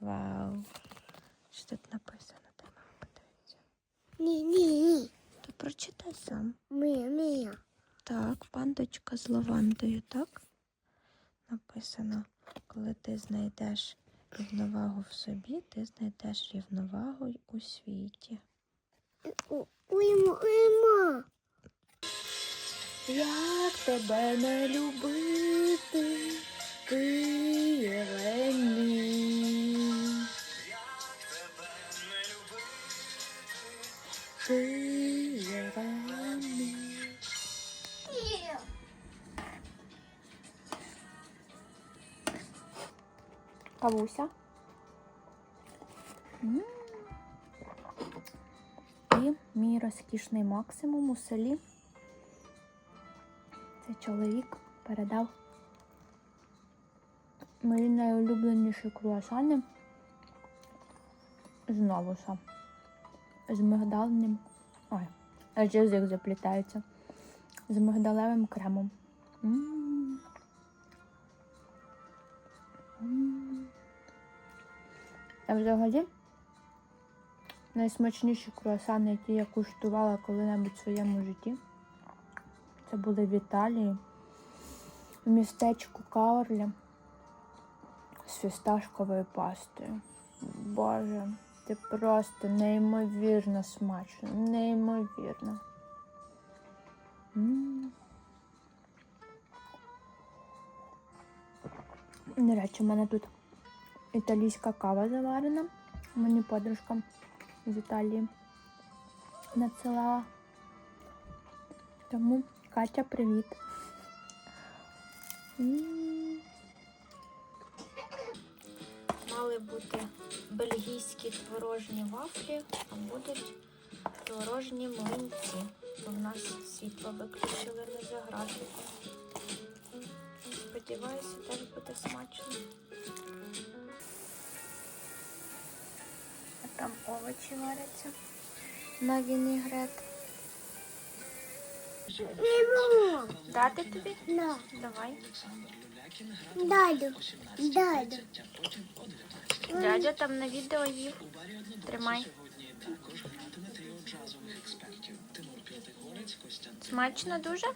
Вау. Що тут написано? Дай мама подивиться. Ні, ні, ні. То прочитай сам. Мія, мія. Так, пандочка з лавандою, так? Написано, коли ти знайдеш рівновагу в собі, ти знайдеш рівновагу у світі. Уймо, уймо. Як тебе не любити, Києве Кавуся. М. І мій розкішний максимум у селі. Цей чоловік передав мої найулюбленіші круасани з новуса. З мигдальним. Ой, аж язик заплітається. З мигдалевим кремом. М. М. А взагалі найсмачніші круасани, які я куштувала коли-небудь в своєму житті. Це були в Італії, в містечку Каорлі з фісташковою пастою. Боже, це просто неймовірно смачно, неймовірно. М. До речі, у мене тут італійська кава заварена. Мені подружка з Італії надсилала. Тому Катя, привіт. Мали бути бельгійські творожні вафлі, а будуть творожні млинці. Бо в нас світло виключили не за графіком. Сподіваюся, теж буде смачно. Там овочі варяться на вінігрет. Дати тобі? На. Давай. Дайду. Дайду. Дядя там на відео їв. Тримай. Смачно дуже?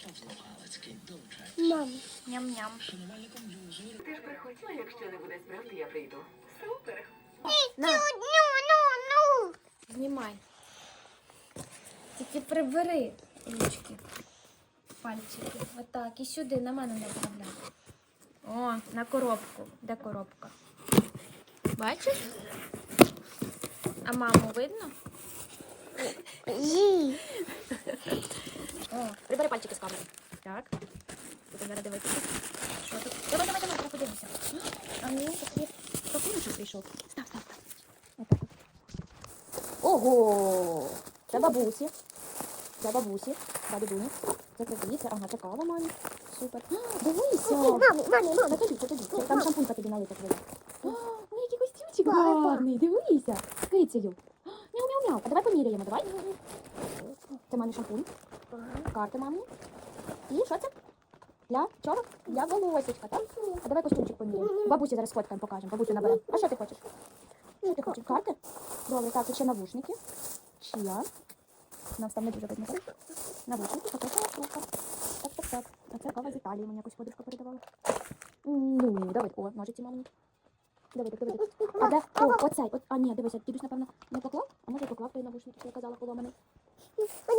Мам. Ням-ням. Ти ж приходила, якщо не буде справді, я прийду. Супер. На, Ну, ну, ну. Знімай. Тільки прибери ручки. Пальчики. Отак. І сюди на мене направляй. О, на коробку. Де коробка? Бачиш? А маму видно? О, прибери пальчики з камери. Так. Будемо зараз дивитися. Що тут? Давай, давай, давай, давай подивимося. А ні, такий пакуночок прийшов. Став, став, став. Отак от. Ого! Це бабусі. Це бабусі. Бабі Це тобі, це, ага, це кава мамі. Супер. А, Дивися! Мамі, мамі, мамі. Це тобі, це тобі. Це- Там шампунька тобі налита твоя. Ой, який костюмчик гарний, дивися. З кицею. Мяу-мяу-мяу. А давай поміряємо, давай. Це мамі шампунь. Карти мамі. І що це? Для чого? Для волосечка, так? А давай костюмчик поміряємо. Бабусі зараз сфоткаємо, покажемо. Бабусю наберемо. А що ти хочеш? Що ти хочеш? Карти? Добре, так, ще навушники. Чия? Нас там не дуже видно. так? Навушники, покажемо штука. Так, так, так. А це кава з Італії, мені якось подружка передавала. Ну, давай. О, ножиці мамі. Давай, так, давай. так. А де? О, оцей. От, а ні, дивися, дідусь, напевно, не поклав? А може поклав той навушник, що я казала, поломаний. А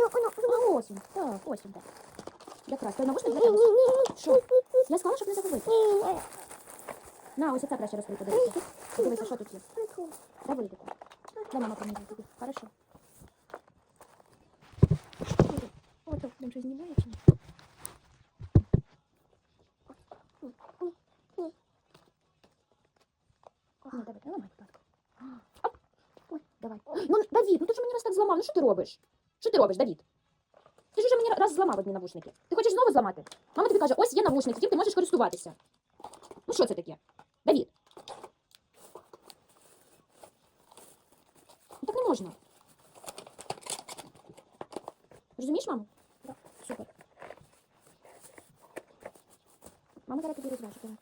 ось він. Так, ось він де. Якраз той навушник для тебе. Що? Я сказала, щоб не загубити. На, ось оце краще розкрити. Дивися, що тут є. Де вийде? Де мама поміряє тобі? Хорошо. Ось так, там щось знімає чи ні? Ні, давай, не будь. Оп. Ой, давай. Ну, Давід, ну ти ж мені раз так зламав. Ну що ти робиш? Що ти робиш, Давід? Ти ж вже мені раз зламав одні навушники. Ти хочеш знову зламати? Мама тобі каже, ось є навушники, тим ти можеш користуватися. Ну що це таке? Давід. Ну так не можна. Розумієш, мамо? Так. Супер. Мама зараз тобі розв'яже. давай.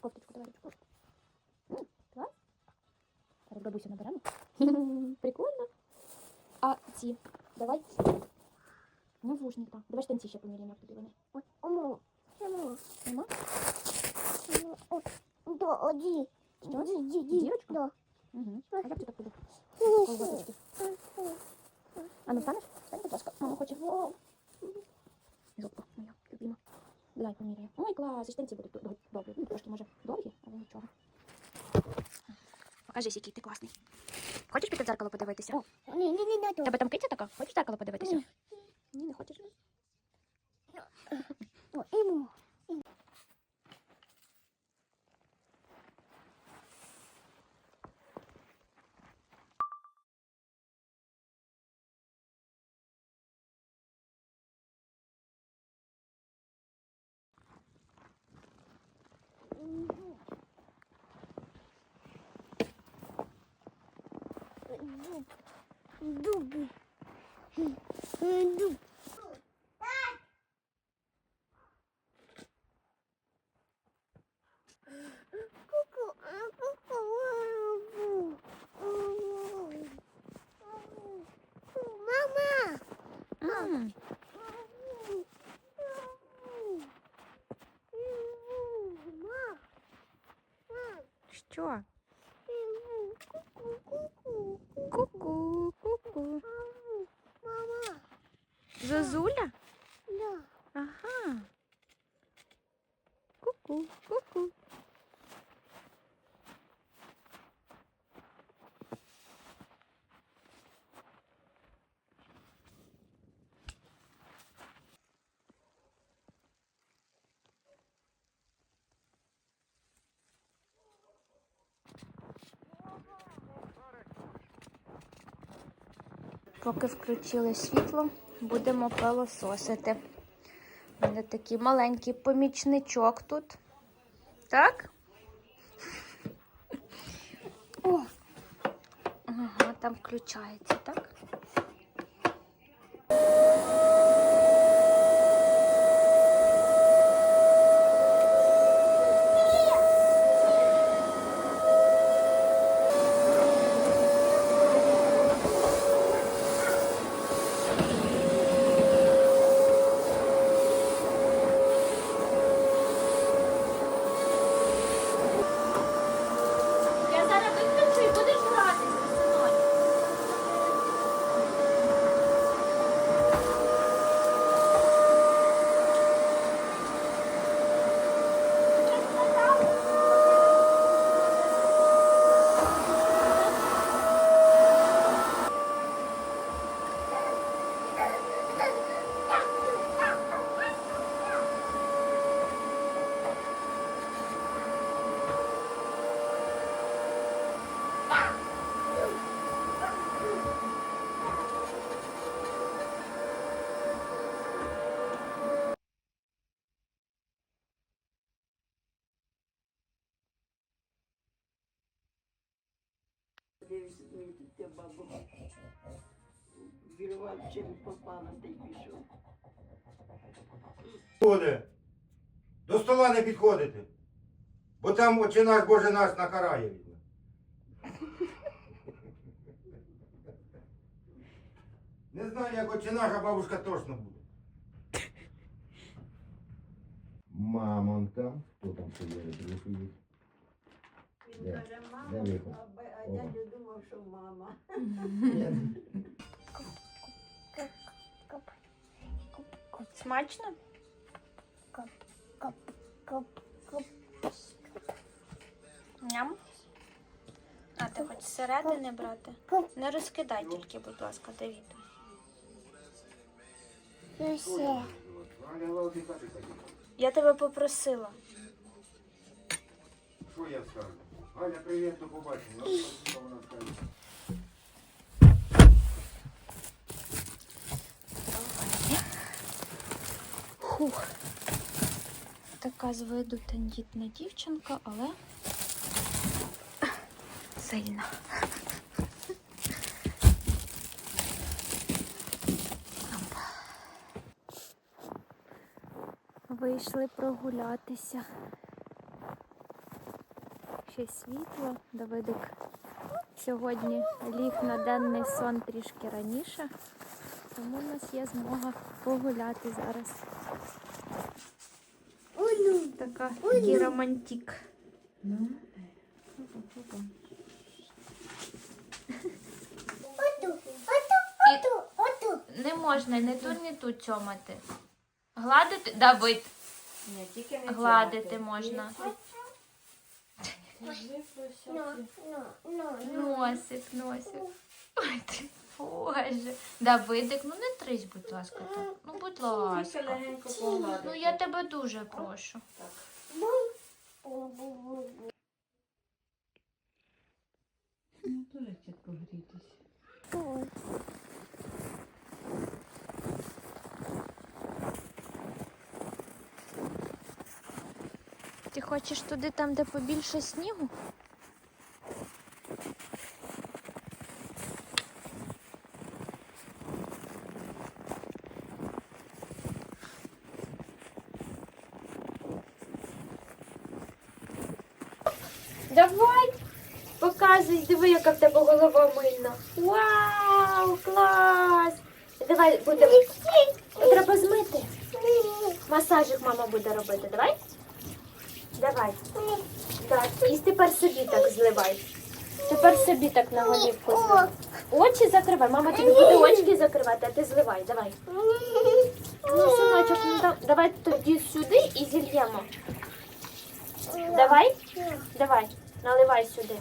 Кофточку давай ручку. Клас. Зараз бабусю наберемо. Прикольно. А ці, давай. Навушника. Давай штанці ще поміряємо, як тобі вони. Ой, Омо. Нема? Чому? О, Да, оді. Що? Ді, ді, ді. Дірочка? Да. Угу. А як це так буде? Ні, Колготочки. А ну встанеш? Встань, будь ласка. Мама хоче. Зубка моя любима. Давай поміряємо. Ой, клас, і штанці будуть ду- ду- добрі. Ну, трошки, може, довгі, але нічого. Покажись, який ти класний. Хочеш піти в дзеркало подивитися? О, Ні, ні, не в надо. тебе там киця така? Хочеш в дзеркало подивитися? Ні. Ні, не хочеш? О, Ему. Дуби. Дуб. Ку-ку, а, ку-ку, а, бу. Мама! М, Мам! Мам! Що? Ку-ку-ку-ку. Ку-ку, ку-ку. Мама! Зозуля? Да. Ага. Ку-ку, ку-ку. Поки включили світло, будемо пилососити. У мене такий маленький помічничок тут. Так? О! Ага, там включається, так? Я зараз виключу і будеш гратися, синонь. Дивись, мені тут ця баба вірвав, чим попала, та й пішов. Буде. До стола не підходити. Бо там очі наш Боже нас накарає від нас. Не знаю, як очі наша бабушка точно буде. Мамонька. Хто там сидить? Дружує. Де? каже, Де мама, виход? а, б- а думав, що мама. Смачно? Кап, кап, кап. Ням. А ти хоч зсередини брати? Не розкидай тільки, будь ласка, Давід. Ну. Хати. Я тебе попросила. Що я скажу? Галя, привіт, до побачення. Що вона скаже. Хух. Така з виду тендітна дівчинка, але сильна. Вийшли прогулятися. Ще світло. Давидик сьогодні ліг на денний сон трішки раніше, тому в нас є змога погуляти зараз. Така такий романтик. Не можна не тут, не тут цьомати. Гладити, Давид, Ні, тільки не гладити можна. Носик, носик. Ой, ти, Боже. Давидик, ну не трись, будь ласка, тут. Ну, будь ласка. Ну я тебе дуже прошу. Ну, дуже чітко грітись. Ти хочеш туди, там, де побільше снігу? Давай, показуй, диви, яка в тебе голова мильна. Вау, клас! Давай будемо. Треба змити. Масажик мама буде робити. Давай? Давай. Так, і тепер собі так зливай. Тепер собі так на голівку. Очі закривай. Мама тобі буде очки закривати, а ти зливай. Давай. Ну, синочок, ну да- давай тоді сюди і зільємо. Давай. Давай. Наливай сюди.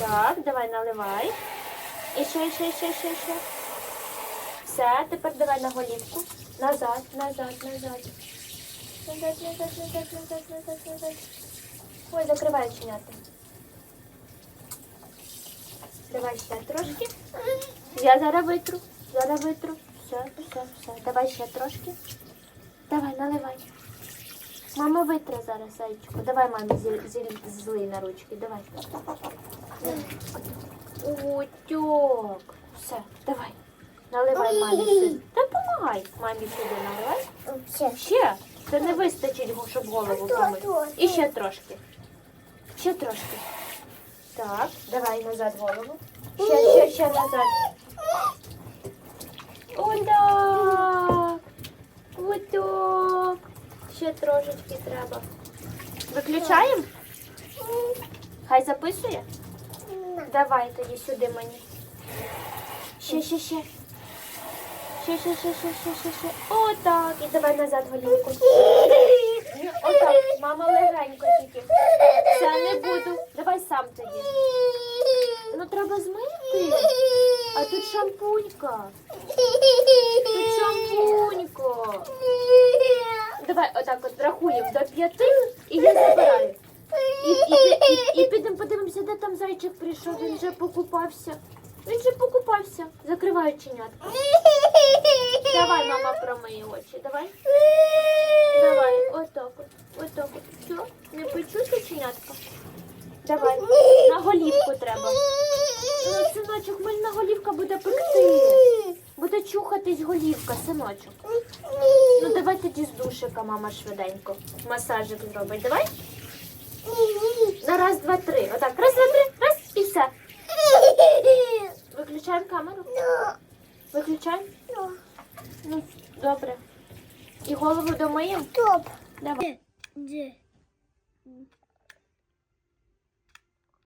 Так, давай наливай. І ще, ще, ще, ще, ще. Все, тепер давай на голівку. Назад, назад, назад. Ой, закривай чиняти. Давай ще трошки. Я зараз витру. Зараз витру. Все, все, все. Давай ще трошки. Давай, наливай. Мама витре зараз, зайчику. Давай мамі злий на ручки. Давай. Утюг. Все, давай. Наливай мамі сюди. Та помагай мамі сюди наливай. Все. Ще. Це не вистачить, щоб голову помити. І ще трошки. Ще трошки. Так, давай назад голову. Ще, ще, ще назад. Отак. Отак. Ще трошечки треба. Виключаємо? Хай записує? Давай тоді сюди мені. Ще, ще, ще. Ще, ще, ще, ще, ще, ще, ще. Отак. І давай назад голівку. Отак. Мама легенько тільки. Все, не буду. Давай сам тоді. Ну треба змити. А тут шампунька. Тут шампунько. Давай отак от рахуємо до п'яти і я забираю. І, і, і, і підемо подивимося, де там зайчик прийшов. Він вже покупався. Він вже покупався. Закриваю чинятку. Давай, мама, промиє очі. Давай. Давай, отак от. Отак от. Все, не печуся чинятка. Давай. На голівку треба. Ну, синочок, мильна голівка буде пекти. Буде чухатись голівка, синочок. Ну давай тоді з душика, мама, швиденько. Масажик зробить. Давай. На раз, два, три. Отак. Раз, два, три. Раз і все. Виключаємо камеру. Виключаємо. Ну, добре. І голову домиємо. Топ. Давай. Де?